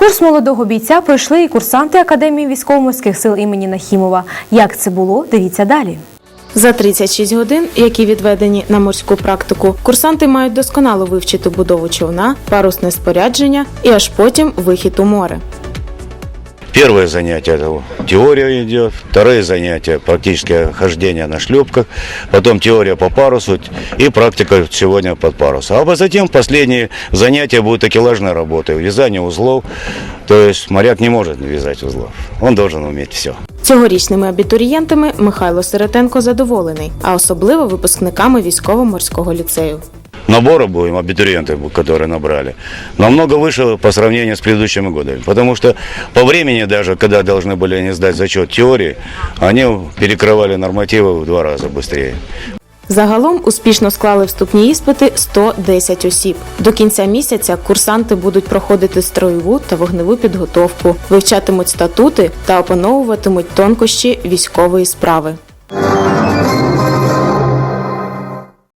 Курс молодого бійця пройшли і курсанти Академії військово-морських сил імені Нахімова. Як це було, дивіться далі. За 36 годин, які відведені на морську практику, курсанти мають досконало вивчити будову човна, парусне спорядження і аж потім вихід у море. Первое занятие теория идет, второе занятие практическое хождение на шлюпках, потом теория по парусу и практика сегодня под парусом. А затем последние занятия будут такелажной работы, вязание узлов. То есть моряк не может вязать узлов, он должен уметь все. Цьогорічними абітурієнтами Михайло Сиротенко задоволений, а особливо випускниками військово-морського ліцею Набора будем, абитуриенты, которые набрали, намного выше по сравнению с предыдущими годами. Потому что по времени даже, когда должны были они сдать зачет теории, они перекрывали нормативы в два раза быстрее. Загалом успішно склали вступні іспити 110 осіб. До кінця місяця курсанти будуть проходити строєву та вогневу підготовку, вивчатимуть статути та опановуватимуть тонкощі військової справи.